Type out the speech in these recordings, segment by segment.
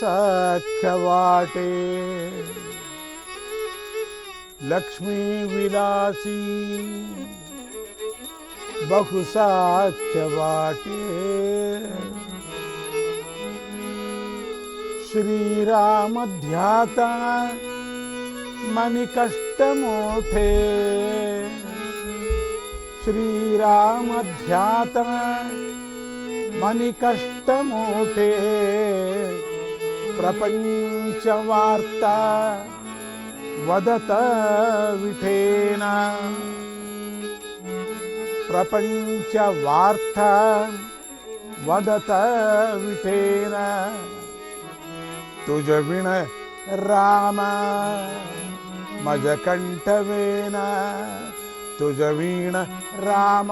सख्यवाटे लक्ष्मी विलासी बहुसाख्यवाटे श्रीरामध्याता मणिकष्टमोठे श्रीरामध्याता मणिकष्टमोठे प्रपञ्चवार्ता वदत विठेन। प्रपञ्चवार्ता वदत विठेन। तुझ विण राम मज कण्ठवेन तुझ वीण राम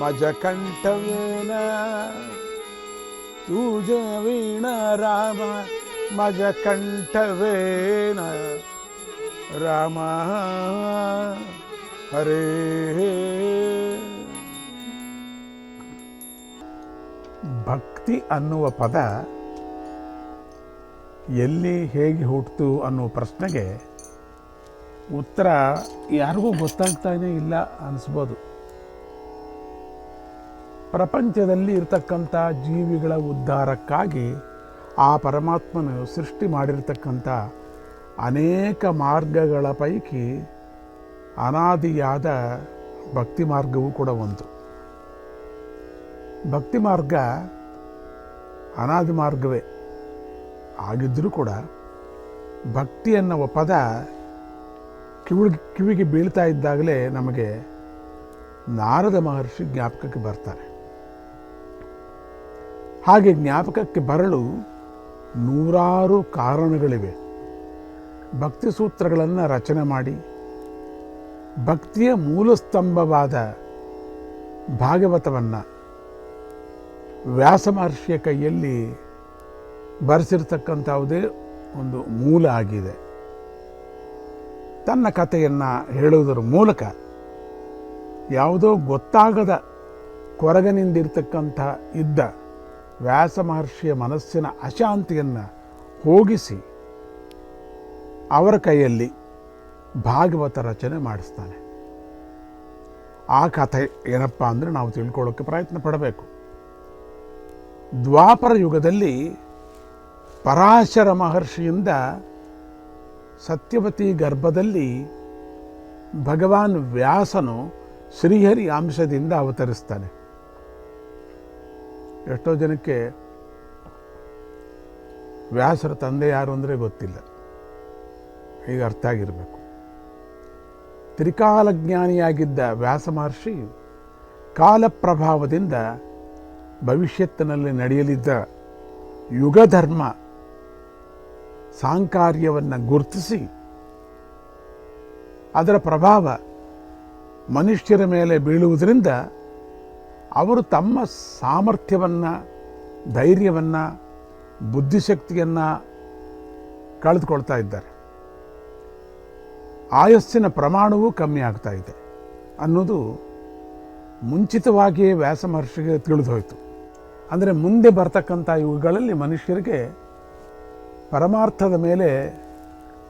मज कण्ठवेन ಊಜವೀಣ ರಾಮ, ಮಜ ಕಂಠವೇನ ರಾಮ. ಹರೇ. ಭಕ್ತಿ ಅನ್ನುವ ಪದ ಎಲ್ಲಿ ಹೇಗೆ ಹುಟ್ಟಿತು ಅನ್ನುವ ಪ್ರಶ್ನೆಗೆ ಉತ್ತರ ಯಾರಿಗೂ ಗೊತ್ತಾಗ್ತಾನೇ ಇಲ್ಲ ಅನಿಸ್ಬೋದು. ಪ್ರಪಂಚದಲ್ಲಿ ಇರತಕ್ಕಂಥ ಜೀವಿಗಳ ಉದ್ಧಾರಕ್ಕಾಗಿ ಆ ಪರಮಾತ್ಮನು ಸೃಷ್ಟಿ ಮಾಡಿರ್ತಕ್ಕಂಥ ಅನೇಕ ಮಾರ್ಗಗಳ ಪೈಕಿ ಅನಾದಿಯಾದ ಭಕ್ತಿ ಮಾರ್ಗವೂ ಕೂಡ ಒಂದು. ಭಕ್ತಿ ಮಾರ್ಗ ಅನಾದಿ ಮಾರ್ಗವೇ. ಆಗಿದ್ದರೂ ಕೂಡ ಭಕ್ತಿ ಅನ್ನುವ ಪದ ಕಿವಿ ಕಿವಿಗೆ ಬೀಳ್ತಾ ಇದ್ದಾಗಲೇ ನಮಗೆ ನಾರದ ಮಹರ್ಷಿ ಜ್ಞಾಪಕಕ್ಕೆ ಬರ್ತಾರೆ. ಹಾಗೆ ಜ್ಞಾಪಕಕ್ಕೆ ಬರಲು ನೂರಾರು ಕಾರಣಗಳಿವೆ. ಭಕ್ತಿ ಸೂತ್ರಗಳನ್ನು ರಚನೆ ಮಾಡಿ, ಭಕ್ತಿಯ ಮೂಲಸ್ತಂಭವಾದ ಭಾಗವತವನ್ನು ವ್ಯಾಸ ಮಹರ್ಷಿಯ ಕೈಯಲ್ಲಿ ಬರೆಸಿರ್ತಕ್ಕಂಥವುದೇ ಒಂದು ಮೂಲ ಆಗಿದೆ. ತನ್ನ ಕಥೆಯನ್ನು ಹೇಳುವುದರ ಮೂಲಕ ಯಾವುದೋ ಗೊತ್ತಾಗದ ಕೊರಗನಿಂದಿರ್ತಕ್ಕಂಥ ಇದ್ದ ವ್ಯಾಸ ಮಹರ್ಷಿಯ ಮನಸ್ಸಿನ ಅಶಾಂತಿಯನ್ನು ಹೋಗಿಸಿ ಅವರ ಕೈಯಲ್ಲಿ ಭಾಗವತ ರಚನೆ ಮಾಡಿಸ್ತಾನೆ. ಆ ಕಥೆ ಏನಪ್ಪ ಅಂದರೆ ನಾವು ತಿಳ್ಕೊಳ್ಳೋಕ್ಕೆ ಪ್ರಯತ್ನ ಪಡಬೇಕು. ದ್ವಾಪರ ಯುಗದಲ್ಲಿ ಪರಾಶರ ಮಹರ್ಷಿಯಿಂದ ಸತ್ಯವತಿ ಗರ್ಭದಲ್ಲಿ ಭಗವಾನ್ ವ್ಯಾಸನು ಶ್ರೀಹರಿ ಅಂಶದಿಂದ ಅವತರಿಸ್ತಾನೆ. ಎಷ್ಟೋ ಜನಕ್ಕೆ ವ್ಯಾಸರ ತಂದೆ ಯಾರು ಅಂದರೆ ಗೊತ್ತಿಲ್ಲ. ಈಗ ಅರ್ಥ ಆಗಿರಬೇಕು. ತ್ರಿಕಾಲಜ್ಞಾನಿಯಾಗಿದ್ದ ವ್ಯಾಸ ಮಹರ್ಷಿ ಕಾಲ ಪ್ರಭಾವದಿಂದ ಭವಿಷ್ಯತ್ತಿನಲ್ಲಿ ನಡೆಯಲಿದ್ದ ಯುಗಧರ್ಮ ಸಾಂಕಾರ್ಯವನ್ನು ಗುರುತಿಸಿ ಅದರ ಪ್ರಭಾವ ಮನುಷ್ಯರ ಮೇಲೆ ಬೀಳುವುದರಿಂದ ಅವರು ತಮ್ಮ ಸಾಮರ್ಥ್ಯವನ್ನು, ಧೈರ್ಯವನ್ನು, ಬುದ್ಧಿಶಕ್ತಿಯನ್ನು ಕಳೆದುಕೊಳ್ತಾ ಇದ್ದಾರೆ. ಆಯಸ್ಸಿನ ಪ್ರಮಾಣವೂ ಕಮ್ಮಿ ಆಗ್ತಾ ಇದೆ ಅನ್ನೋದು ಮುಂಚಿತವಾಗಿಯೇ ವ್ಯಾಸ ಮಹರ್ಷಿಗೆ ತಿಳಿದೋಯಿತು. ಅಂದರೆ ಮುಂದೆ ಬರ್ತಕ್ಕಂಥ ಯುಗಗಳಲ್ಲಿ ಮನುಷ್ಯರಿಗೆ ಪರಮಾರ್ಥದ ಮೇಲೆ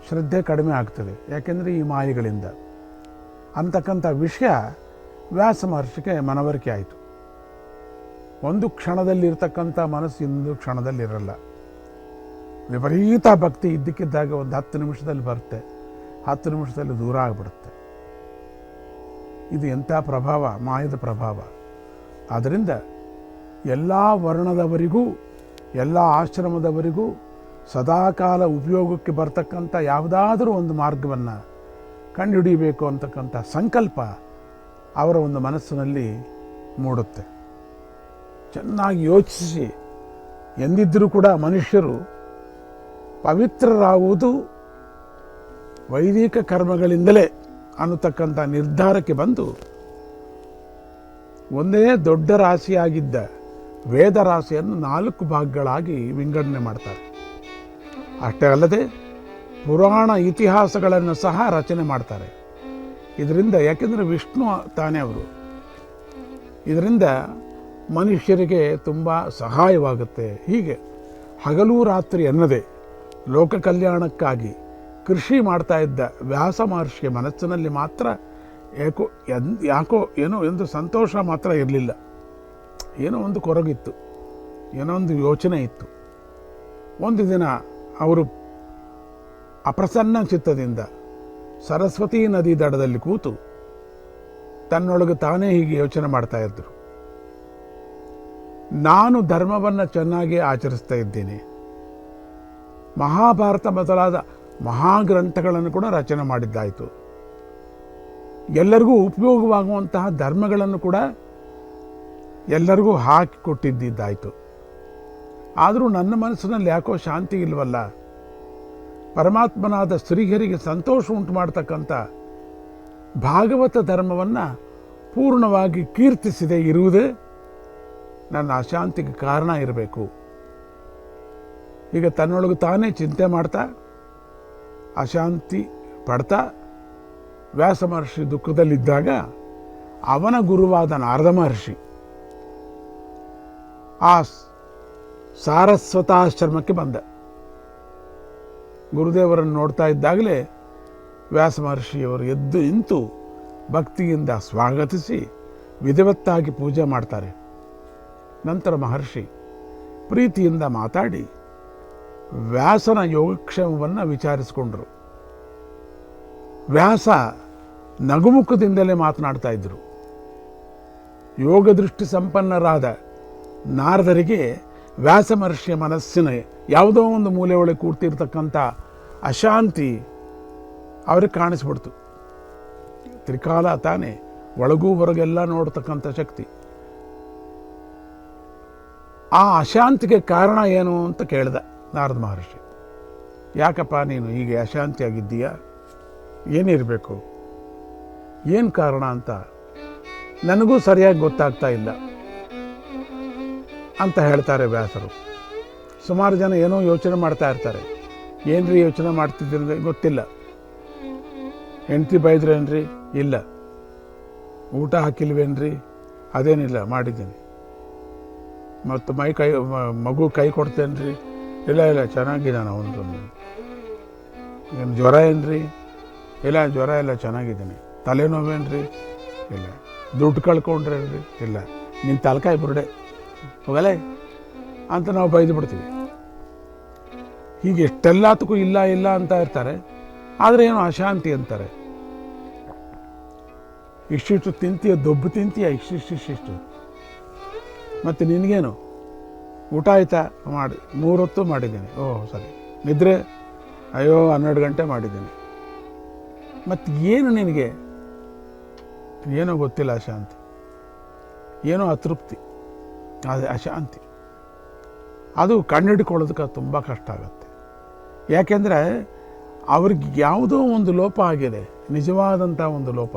ಶ್ರದ್ಧೆ ಕಡಿಮೆ ಆಗ್ತದೆ. ಯಾಕೆಂದರೆ ಈ ಮಾಯೆಗಳಿಂದ. ಅಂತಕ್ಕಂಥ ವಿಷಯ ವ್ಯಾಸ ಮಹರ್ಷಿಗೆ ಮನವರಿಕೆ ಆಯಿತು. ಒಂದು ಕ್ಷಣದಲ್ಲಿರ್ತಕ್ಕಂಥ ಮನಸ್ಸು ಇನ್ನೊಂದು ಕ್ಷಣದಲ್ಲಿರಲ್ಲ. ವಿಪರೀತ ಭಕ್ತಿ ಇದ್ದಕ್ಕಿದ್ದಾಗ ಒಂದು ಹತ್ತು ನಿಮಿಷದಲ್ಲಿ ಬರುತ್ತೆ, ಹತ್ತು ನಿಮಿಷದಲ್ಲಿ ದೂರ ಆಗಿಬಿಡುತ್ತೆ. ಇದು ಎಂಥ ಪ್ರಭಾವ? ಮಾಯದ ಪ್ರಭಾವ. ಆದ್ದರಿಂದ ಎಲ್ಲ ವರ್ಣದವರಿಗೂ, ಎಲ್ಲ ಆಶ್ರಮದವರಿಗೂ ಸದಾಕಾಲ ಉಪಯೋಗಕ್ಕೆ ಬರ್ತಕ್ಕಂಥ ಯಾವುದಾದರೂ ಒಂದು ಮಾರ್ಗವನ್ನು ಕಂಡುಹಿಡಿಯಬೇಕು ಅಂತಕ್ಕಂಥ ಸಂಕಲ್ಪ ಅವರ ಒಂದು ಮನಸ್ಸಿನಲ್ಲಿ ಮೂಡುತ್ತೆ. ಚೆನ್ನಾಗಿ ಯೋಚಿಸಿ. ಎಂದಿದ್ದರೂ ಕೂಡ ಮನುಷ್ಯರು ಪವಿತ್ರರಾಗುವುದು ವೈದಿಕ ಕರ್ಮಗಳಿಂದಲೇ ಅನ್ನತಕ್ಕಂಥ ನಿರ್ಧಾರಕ್ಕೆ ಬಂದು ಒಂದೇ ದೊಡ್ಡ ರಾಶಿಯಾಗಿದ್ದ ವೇದ ರಾಶಿಯನ್ನು ನಾಲ್ಕು ಭಾಗಗಳಾಗಿ ವಿಂಗಡಣೆ ಮಾಡ್ತಾರೆ. ಅಷ್ಟೇ ಅಲ್ಲದೆ ಪುರಾಣ ಇತಿಹಾಸಗಳನ್ನು ಸಹ ರಚನೆ ಮಾಡ್ತಾರೆ. ಇದರಿಂದ ಯಾಕೆಂದರೆ ವಿಷ್ಣು ತಾನೇ ಅವರು. ಇದರಿಂದ ಮನುಷ್ಯರಿಗೆ ತುಂಬ ಸಹಾಯವಾಗುತ್ತೆ. ಹೀಗೆ ಹಗಲು ರಾತ್ರಿ ಎನ್ನದೆ ಲೋಕ ಕಲ್ಯಾಣಕ್ಕಾಗಿ ಕೃಷಿ ಮಾಡ್ತಾ ಇದ್ದ ವ್ಯಾಸ ಮಹರ್ಷಿಯ ಮನಸ್ಸಿನಲ್ಲಿ ಮಾತ್ರ ಯಾಕೋ ಎನ್ ಯಾಕೋ ಏನೋ ಒಂದು ಸಂತೋಷ ಮಾತ್ರ ಇರಲಿಲ್ಲ. ಏನೋ ಒಂದು ಕೊರಗಿತ್ತು. ಏನೋ ಒಂದು ಯೋಚನೆ ಇತ್ತು. ಒಂದು ದಿನ ಅವರು ಅಪ್ರಸನ್ನ ಚಿತ್ತದಿಂದ ಸರಸ್ವತಿ ನದಿ ದಡದಲ್ಲಿ ಕೂತು ತನ್ನೊಳಗೆ ತಾನೇ ಹೀಗೆ ಯೋಚನೆ ಮಾಡ್ತಾಯಿದ್ರು ನಾನು ಧರ್ಮವನ್ನು ಚೆನ್ನಾಗಿ ಆಚರಿಸ್ತಾ ಇದ್ದೇನೆ. ಮಹಾಭಾರತ ಮೊದಲಾದ ಮಹಾಗ್ರಂಥಗಳನ್ನು ಕೂಡ ರಚನೆ ಮಾಡಿದ್ದಾಯಿತು. ಎಲ್ಲರಿಗೂ ಉಪಯೋಗವಾಗುವಂತಹ ಧರ್ಮಗಳನ್ನು ಕೂಡ ಎಲ್ಲರಿಗೂ ಹಾಕಿ ಕೊಟ್ಟಿದ್ದಾಯಿತು ಆದರೂ ನನ್ನ ಮನಸ್ಸಿನಲ್ಲಿ ಯಾಕೋ ಶಾಂತಿ ಇಲ್ವಲ್ಲ? ಪರಮಾತ್ಮನಾದ ಶ್ರೀಹರಿಗೆ ಸಂತೋಷ ಉಂಟು ಮಾಡ್ತಕ್ಕಂಥ ಭಾಗವತ ಧರ್ಮವನ್ನು ಪೂರ್ಣವಾಗಿ ಕೀರ್ತಿಸಿದೆ ಇರುವುದೇ ನನ್ನ ಅಶಾಂತಿಗೆ ಕಾರಣ ಇರಬೇಕು. ಈಗ ತನ್ನೊಳಗೆ ತಾನೇ ಚಿಂತೆ ಮಾಡ್ತಾ, ಅಶಾಂತಿ ಪಡ್ತಾ, ವ್ಯಾಸ ಮಹರ್ಷಿ ದುಃಖದಲ್ಲಿದ್ದಾಗ ಅವನ ಗುರುವಾದ ನಾರದ ಮಹರ್ಷಿ ಆ ಸಾರಸ್ವತಾಶ್ರಮಕ್ಕೆ ಬಂದ. ಗುರುದೇವರನ್ನು ನೋಡ್ತಾ ಇದ್ದಾಗಲೇ ವ್ಯಾಸ ಮಹರ್ಷಿಯವರು ಎದ್ದು ನಿಂತು ಭಕ್ತಿಯಿಂದ ಸ್ವಾಗತಿಸಿ ವಿಧಿವತ್ತಾಗಿ ಪೂಜೆ ಮಾಡ್ತಾರೆ. ನಂತರ ಮಹರ್ಷಿ, ಪ್ರೀತಿಯಿಂದ ಮಾತಾಡಿ ವ್ಯಾಸನ ಯೋಗಕ್ಷೇಮವನ್ನು ವಿಚಾರಿಸಿಕೊಂಡರು. ವ್ಯಾಸ ನಗುಮುಖದಿಂದಲೇ ಮಾತನಾಡ್ತಾ ಇದ್ದರು ಯೋಗ ದೃಷ್ಟಿ ಸಂಪನ್ನರಾದ ನಾರದರಿಗೆ ವ್ಯಾಸ ಮಹರ್ಷಿಯ ಮನಸ್ಸಿನ ಯಾವುದೋ ಒಂದು ಮೂಲೆ ಒಳಗೆ ಕೂರ್ತಿರ್ತಕ್ಕಂಥ ಅಶಾಂತಿ ಅವ್ರಿಗೆ ಕಾಣಿಸ್ಬಿಡ್ತು. ತ್ರಿಕಾಲ ತಾನೇ ಒಳಗೂ ಹೊರಗೆಲ್ಲ ನೋಡ್ತಕ್ಕಂಥ ಶಕ್ತಿ. ಆ ಅಶಾಂತಿಗೆ ಕಾರಣ ಏನು ಅಂತ ಕೇಳಿದೆ ನಾರದ ಮಹರ್ಷಿ. ಯಾಕಪ್ಪ ನೀನು ಹೀಗೆ ಅಶಾಂತಿಯಾಗಿದ್ದೀಯಾ? ಏನಿರಬೇಕು? ಏನು ಕಾರಣ ಅಂತ? ನನಗೂ ಸರಿಯಾಗಿ ಗೊತ್ತಾಗ್ತಾ ಇಲ್ಲ ಅಂತ ಹೇಳ್ತಾರೆ ವ್ಯಾಸರು. ಸುಮಾರು ಜನ ಏನೋ ಯೋಚನೆ ಮಾಡ್ತಾ ಇರ್ತಾರೆ. ಏನ್ರಿ ಯೋಚನೆ ಮಾಡ್ತಿದ್ದೀನಿ ಗೊತ್ತಿಲ್ಲ. ಹೆಂಡ್ತಿ ಬೈದ್ರೇನ್ರಿ? ಇಲ್ಲ. ಊಟ ಹಾಕಿಲ್ವೇನ್ರಿ? ಅದೇನಿಲ್ಲ, ಮಾಡಿದ್ದೀನಿ. ಮತ್ತು ಮೈ ಕೈ ಮಗು ಕೈ ಕೊಡ್ತೇನ್ರಿ? ಇಲ್ಲ ಇಲ್ಲ ಚೆನ್ನಾಗಿದ್ದಾನೆ ಅವನು ಏನು ಜ್ವರ ಏನ್ರಿ? ಇಲ್ಲ, ಜ್ವರ ಇಲ್ಲ, ಚೆನ್ನಾಗಿದ್ದೀನಿ. ತಲೆನೋವೇನ್ರಿ? ಇಲ್ಲ. ದುಡ್ಡು ಕಳ್ಕೊಂಡ್ರೇನ್ರಿ? ಇಲ್ಲ. ನಿನ್ನ ತಲಕಾಯಿ ಬುರುಡೆ. ಹೋಗಲೇ? ಅಂತ ನಾವು ಬೈದು ಬಿಡ್ತೀವಿ. ಹೀಗೆ ಎಷ್ಟೆಲ್ಲದಕ್ಕೂ ಇಲ್ಲ ಇಲ್ಲ ಅಂತ ಇರ್ತಾರೆ. ಆದರೆ ಏನು ಅಶಾಂತಿ ಅಂತಾರೆ. ಇಷ್ಟಿಷ್ಟು ತಿಂತೀಯ, ದೊಬ್ಬು ತಿಂತೀಯ ಇಷ್ಟಿಷ್ಟಿಷ್ಟು ಮತ್ತು ನಿನಗೇನು? ಊಟ ಆಯ್ತಾ? ಮಾಡಿ. ಮೂರೊತ್ತು ಮಾಡಿದ್ದೀನಿ. ಓಹ್ ಸರಿ. ನಿದ್ರೆ? ಅಯ್ಯೋ, ಹನ್ನೆರಡು ಗಂಟೆ ಮಾಡಿದ್ದೀನಿ. ಮತ್ತು ಏನು ನಿನಗೆ? ಏನೋ ಗೊತ್ತಿಲ್ಲ ಅಶಾಂತಿ. ಏನೋ ಅತೃಪ್ತಿ. ಅದು ಅಶಾಂತಿ. ಅದು ಕಣ್ಣಿಡ್ಕೊಳ್ಳೋದಕ್ಕೆ ತುಂಬ ಕಷ್ಟ ಆಗುತ್ತೆ. ಯಾಕೆಂದರೆ ಅವ್ರಿಗೆ ಯಾವುದೋ ಒಂದು ಲೋಪ ಆಗಿದೆ. ನಿಜವಾದಂಥ ಒಂದು ಲೋಪ.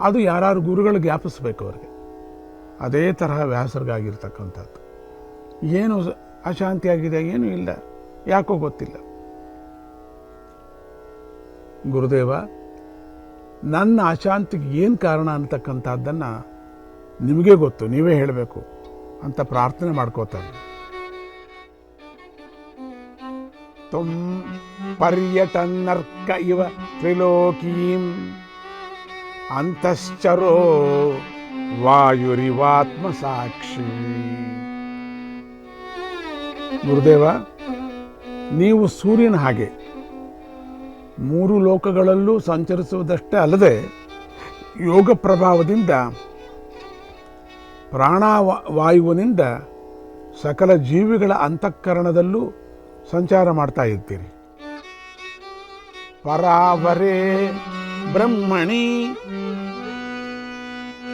ಅದು ಯಾರು ಗುರುಗಳು ಜ್ಞಾಪಿಸ್ಬೇಕು ಅವ್ರಿಗೆ. ಅದೇ ತರಹ ವ್ಯಾಸರಿಗಾಗಿರ್ತಕ್ಕಂಥದ್ದು. ಏನು ಅಶಾಂತಿಯಾಗಿದೆ, ಏನೂ ಇಲ್ಲ. ಯಾಕೋ ಗೊತ್ತಿಲ್ಲ. ಗುರುದೇವ, ನನ್ನ ಅಶಾಂತಿಗೆ ಏನು ಕಾರಣ ಅಂತಕ್ಕಂಥದ್ದನ್ನು ನಿಮಗೆ ಗೊತ್ತು. ನೀವೇ ಹೇಳಬೇಕು ಅಂತ ಪ್ರಾರ್ಥನೆ ಮಾಡ್ಕೋತಾರೆ ತುಂ ಪರ್ಯಟನ್ನರ್ಕ ಇವ ತ್ರಿಲೋಕೀಂ ಅಂತಶ್ಚರೋ ವಾಯುರಿವಾತ್ಮ ಸಾಕ್ಷಿ ಗುರುದೇವ, ನೀವು ಸೂರ್ಯನ ಹಾಗೆ ಮೂರು ಲೋಕಗಳಲ್ಲೂ ಸಂಚರಿಸುವುದಷ್ಟೇ ಅಲ್ಲದೆ ಯೋಗ ಪ್ರಭಾವದಿಂದ, ಪ್ರಾಣವಾಯುವಿನಿಂದ ಸಕಲ ಜೀವಿಗಳ ಅಂತಃಕರಣದಲ್ಲೂ ಸಂಚಾರ ಮಾಡ್ತಾ ಇರ್ತೀರಿ ಪರಾವರೇ ಬ್ರಹ್ಮಣಿ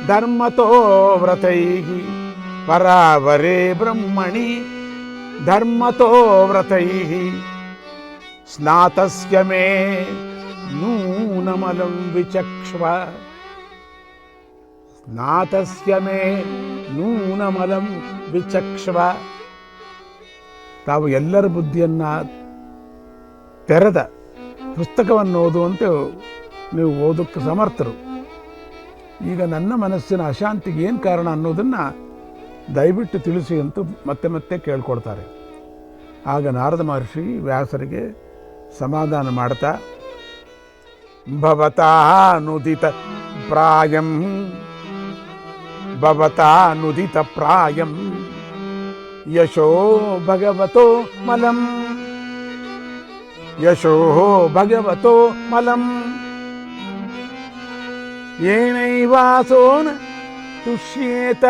ಧರ್ಮತೋ ವ್ರತೈ ಪರಾವರೇ ಬ್ರಹ್ಮಣಿ ಧರ್ಮತೋ ವ್ರತೈ ಸ್ನಾತಸ್ಯ ಮೇ ನೂನಮಲಂ ವಿಚಕ್ಷ್ವ. ಸ್ನಾತಸ್ಯ ಮೇ ನೂನಮಲಂ ವಿಚಕ್ಷ್ವ. ತಾವು ಎಲ್ಲರ ಬುದ್ಧಿಯನ್ನ ತೆರೆದ ಪುಸ್ತಕವನ್ನು ಓದುವಂತೆ ನೀವು ಓದಕ್ಕೆ ಸಮರ್ಥರು. ಈಗ ನನ್ನ ಮನಸ್ಸಿನ ಅಶಾಂತಿಗೆ ಏನು ಕಾರಣ ಅನ್ನೋದನ್ನು ದಯವಿಟ್ಟು ತಿಳಿಸಿ ಅಂತ ಮತ್ತೆ ಮತ್ತೆ ಕೇಳ್ಕೊಡ್ತಾರೆ. ಆಗ ನಾರದ ಮಹರ್ಷಿ ವ್ಯಾಸರಿಗೆ ಸಮಾಧಾನ ಮಾಡ್ತಾ ಭವತಾ ನುದಿತ ಪ್ರಾಯಂ, ಭವತಾ ನುದಿತ ಪ್ರಾಯಂ, ಯಶೋ ಭಗವತೋ ಮಲಂ, ಯಶೋ ಭಗವತೋ ಮಲಂ. ಏನೈವಾಸೋನ್ ತುಷ್ಯೇತ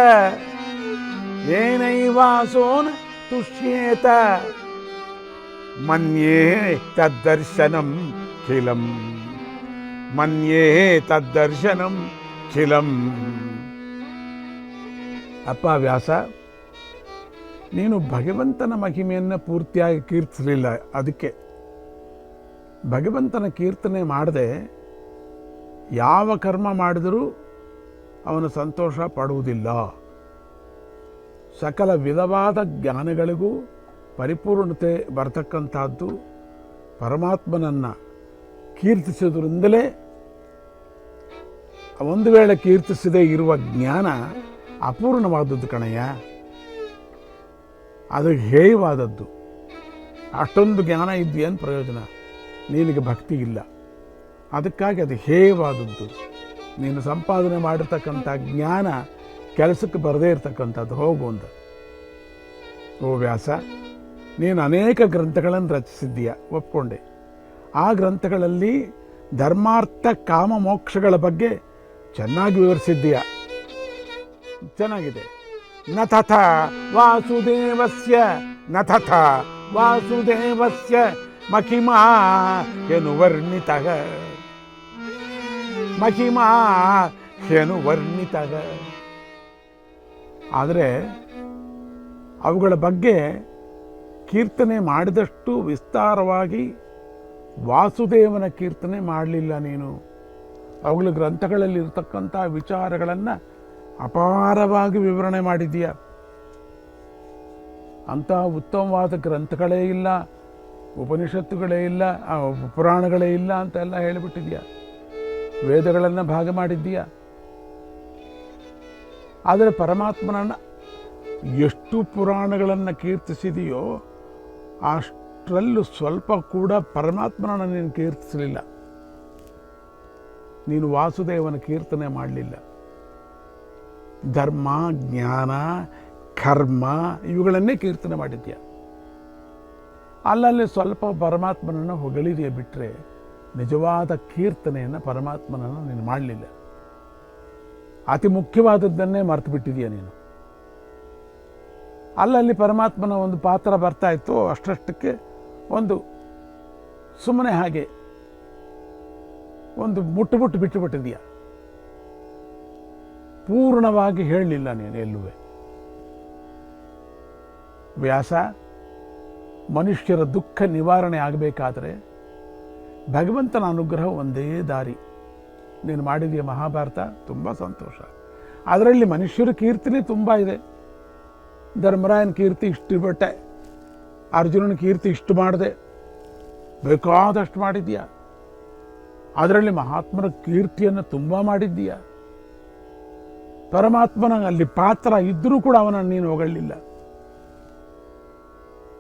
ಏನೈವಾಸೋನ್ ತುಷ್ಯೇತ ಮನ್ಯೇ ತದ್ದರ್ಶನಂ ಖಿಲಂ ಮನ್ಯೇ ತದ್ದರ್ಶನಂ ಖಿಲಂ ಅಪ್ಪ ವ್ಯಾಸ ನೀನು ಭಗವಂತನ ಮಹಿಮೆಯನ್ನು ಪೂರ್ತಿಯಾಗಿ ಕೀರ್ತಿಸಲಿಲ್ಲ. ಅದಕ್ಕೆ ಭಗವಂತನ ಕೀರ್ತನೆ ಮಾಡದೆ ಯಾವ ಕರ್ಮ ಮಾಡಿದರೂ ಅವನು ಸಂತೋಷ ಪಡುವುದಿಲ್ಲ. ಸಕಲ ವಿಧವಾದ ಜ್ಞಾನಗಳಿಗೂ ಪರಿಪೂರ್ಣತೆ ಬರತಕ್ಕಂಥದ್ದು ಪರಮಾತ್ಮನನ್ನು ಕೀರ್ತಿಸೋದ್ರಿಂದಲೇ ಒಂದು ವೇಳೆ ಕೀರ್ತಿಸದೇ ಇರುವ ಜ್ಞಾನ ಅಪೂರ್ಣವಾದದ್ದು ಕಣಯ್ಯ. ಅದು ಹೇಯವಾದದ್ದು. ಅಷ್ಟೊಂದು ಜ್ಞಾನ ಇದ್ದೇನು ಪ್ರಯೋಜನ? ನಿನಗೆ ಭಕ್ತಿ ಇಲ್ಲ. ಅದಕ್ಕಾಗಿ ಅದು ಹೇಯವಾದದ್ದು. ನೀನು ಸಂಪಾದನೆ ಮಾಡಿರ್ತಕ್ಕಂಥ ಜ್ಞಾನ ಕೆಲಸಕ್ಕೆ ಬರದೇ ಇರತಕ್ಕಂಥದ್ದು. ಹೋಗು ಅಂತ. ಓ ವ್ಯಾಸ, ನೀನು ಅನೇಕ ಗ್ರಂಥಗಳನ್ನು ರಚಿಸಿದ್ದೀಯ. ಒಪ್ಕೊಂಡೆ. ಆ ಗ್ರಂಥಗಳಲ್ಲಿ ಧರ್ಮಾರ್ಥ ಕಾಮ ಮೋಕ್ಷಗಳ ಬಗ್ಗೆ ಚೆನ್ನಾಗಿ ವಿವರಿಸಿದ್ದೀಯ. ಚೆನ್ನಾಗಿದೆ. ನ ವಾಸುದೇವಸ್ಯ ನ ವಾಸುದೇವಸ್ಯ ಮಕಿಮಾ ಎನ್ನು ವರ್ಣಿತ. ಮಹಿಮಾ ಏನು ವರ್ಣಿತ ಆದರೆ ಅವುಗಳ ಬಗ್ಗೆ ಕೀರ್ತನೆ ಮಾಡಿದಷ್ಟು ವಿಸ್ತಾರವಾಗಿ ವಾಸುದೇವನ ಕೀರ್ತನೆ ಮಾಡಲಿಲ್ಲ ನೀನು. ಅವುಗಳ ಗ್ರಂಥಗಳಲ್ಲಿ ಇರತಕ್ಕಂಥ ವಿಚಾರಗಳನ್ನು ಅಪಾರವಾಗಿ ವಿವರಣೆ ಮಾಡಿದೀಯ ಅಂತಹ ಉತ್ತಮವಾದ ಗ್ರಂಥಗಳೇ ಇಲ್ಲ, ಉಪನಿಷತ್ತುಗಳೇ ಇಲ್ಲ ಪುರಾಣಗಳೇ ಇಲ್ಲ ಅಂತೆಲ್ಲ ಹೇಳಿಬಿಟ್ಟಿದ್ಯಾ ವೇದಗಳನ್ನು ಭಾಗ ಮಾಡಿದ್ದೀಯ? ಆದರೆ ಪರಮಾತ್ಮನನ್ನ ಎಷ್ಟು ಪುರಾಣಗಳನ್ನು ಕೀರ್ತಿಸಿದೆಯೋ ಅಷ್ಟರಲ್ಲೂ ಸ್ವಲ್ಪ ಕೂಡ ಪರಮಾತ್ಮನನ್ನು ನೀನು ಕೀರ್ತಿಸಲಿಲ್ಲ. ನೀನು ವಾಸುದೇವನ ಕೀರ್ತನೆ ಮಾಡಲಿಲ್ಲ. ಧರ್ಮ, ಜ್ಞಾನ, ಕರ್ಮ ಇವುಗಳನ್ನೇ ಕೀರ್ತನೆ ಮಾಡಿದ್ಯಾ ಅಲ್ಲಲ್ಲಿ ಸ್ವಲ್ಪ ಪರಮಾತ್ಮನನ್ನು ಹೊಗಳಿದೆಯಾ ಬಿಟ್ಟರೆ ನಿಜವಾದ ಕೀರ್ತನೆಯನ್ನು ಪರಮಾತ್ಮನನ್ನು ನೀನು ಮಾಡಲಿಲ್ಲ. ಅತಿ ಮುಖ್ಯವಾದದ್ದನ್ನೇ ಮರೆತು ಬಿಟ್ಟಿದೀಯ ನೀನು. ಅಲ್ಲಲ್ಲಿ ಪರಮಾತ್ಮನ ಒಂದು ಪಾತ್ರ ಬರ್ತಾ ಇತ್ತು ಅಷ್ಟಷ್ಟಕ್ಕೆ ಒಂದು ಸುಮ್ಮನೆ ಹಾಗೆ ಒಂದು ಮುಟ್ಟು ಮುಟ್ಟು ಬಿಟ್ಟು ಬಿಟ್ಟಿದೀಯ. ಪೂರ್ಣವಾಗಿ ಹೇಳಲಿಲ್ಲ ನೀನು ಎಲ್ಲುವೆ. ವ್ಯಾಸ, ಮನುಷ್ಯರ ದುಃಖ ನಿವಾರಣೆ ಆಗಬೇಕಾದರೆ ಭಗವಂತನ ಅನುಗ್ರಹ ಒಂದೇ ದಾರಿ. ನೀನು ಮಾಡಿದೀಯ ಮಹಾಭಾರತ ತುಂಬ ಸಂತೋಷ. ಅದರಲ್ಲಿ ಮನುಷ್ಯರ ಕೀರ್ತಿನೇ ತುಂಬ ಇದೆ. ಧರ್ಮರಾಯನ ಕೀರ್ತಿ ಇಷ್ಟು ಬಿಟ್ಟೆ ಅರ್ಜುನನ ಕೀರ್ತಿ ಇಷ್ಟು ಮಾಡಿದೆ. ಬೇಕಾದಷ್ಟು ಮಾಡಿದೀಯ. ಅದರಲ್ಲಿ ಮಹಾತ್ಮನ ಕೀರ್ತಿಯನ್ನು ತುಂಬ ಮಾಡಿದ್ದೀಯ ಪರಮಾತ್ಮನ ಅಲ್ಲಿ ಪಾತ್ರ ಇದ್ದರೂ ಕೂಡ ಅವನನ್ನು ನೀನು ಹೊಗಳಲಿಲ್ಲ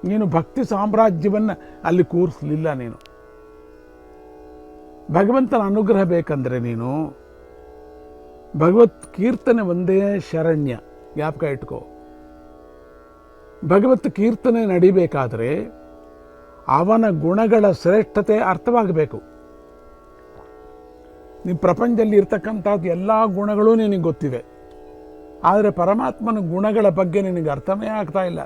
ನೀನು ಭಕ್ತಿ ಸಾಮ್ರಾಜ್ಯವನ್ನು ಅಲ್ಲಿ ಕೂರಿಸಲಿಲ್ಲ ನೀನು. ಭಗವಂತನ ಅನುಗ್ರಹ ಬೇಕಂದ್ರೆ ನೀನು ಭಗವತ್ ಕೀರ್ತನೆ ಒಂದೇ ಶರಣ್ಯ. ಜ್ಞಾಪಕ ಇಟ್ಕೋ. ಭಗವತ್ ಕೀರ್ತನೆ ನಡಿಬೇಕಾದರೆ ಅವನ ಗುಣಗಳ ಶ್ರೇಷ್ಠತೆ ಅರ್ಥವಾಗಬೇಕು. ನೀವು ಪ್ರಪಂಚದಲ್ಲಿ ಇರ್ತಕ್ಕಂಥದ್ದು ಎಲ್ಲ ಗುಣಗಳು ನಿನಗೆ ಗೊತ್ತಿದೆ ಆದರೆ ಪರಮಾತ್ಮನ ಗುಣಗಳ ಬಗ್ಗೆ ನಿನಗೆ ಅರ್ಥವೇ ಆಗ್ತಾ ಇಲ್ಲ.